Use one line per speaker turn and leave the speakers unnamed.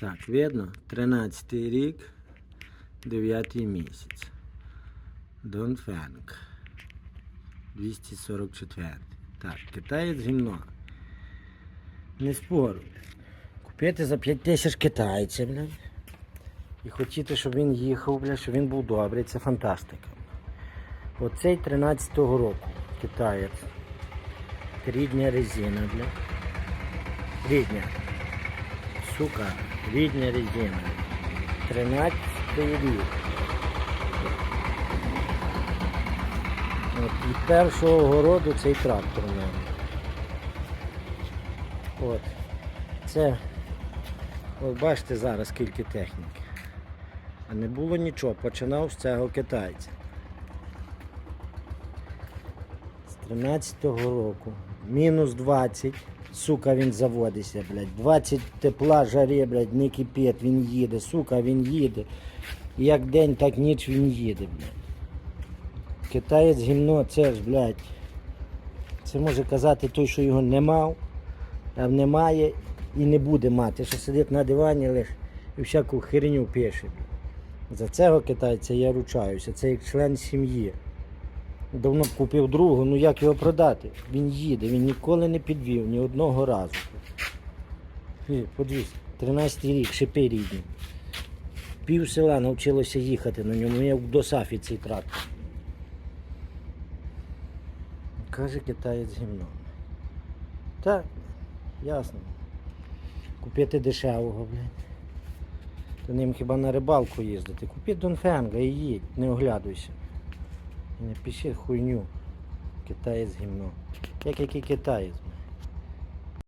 Так, видно? 13 рік, 9 місяць. Донфенг. 244. Так, китаєць гімно. Не спорю. Купити за 5 тисяч китайця, блядь. І хотіти, щоб він їхав, блядь, щоб він був добрий, це фантастика. Оцей 13-го року китаєць. Рідня резина, бля. Рідня. Сука, рідня резина. 13 рік. От, від першого городу цей трактор у. От. Це, от бачите зараз скільки техніки. А не було нічого, починав з цього китайця. З 13-го року. Мінус 20. Сука, він заводиться, блядь. 20 тепла, жаре, блядь, не кипить, він їде. Сука, він їде. Як день, так ніч він їде, блядь. Китаєць гімно, це ж, блядь. Це може казати той, що його не мав, а немає і не буде мати. Що сидить на дивані лише і всяку херню пише. За цього китайця я ручаюся. Це як член сім'ї. Давно б купив другу, ну як його продати? Він їде, він ніколи не підвів, ні одного разу. І, Подивись, 13 рік, шипи рідні. Пів села навчилося їхати на ньому, як до Сафі цей трактор. Каже китаєць гімно. Так, ясно. Купити дешевого, блядь. То ним хіба на рибалку їздити. Купи Донфенга і їдь, не оглядуйся. Не пиши хуйню. Китаєць гімно. Як який китаєць?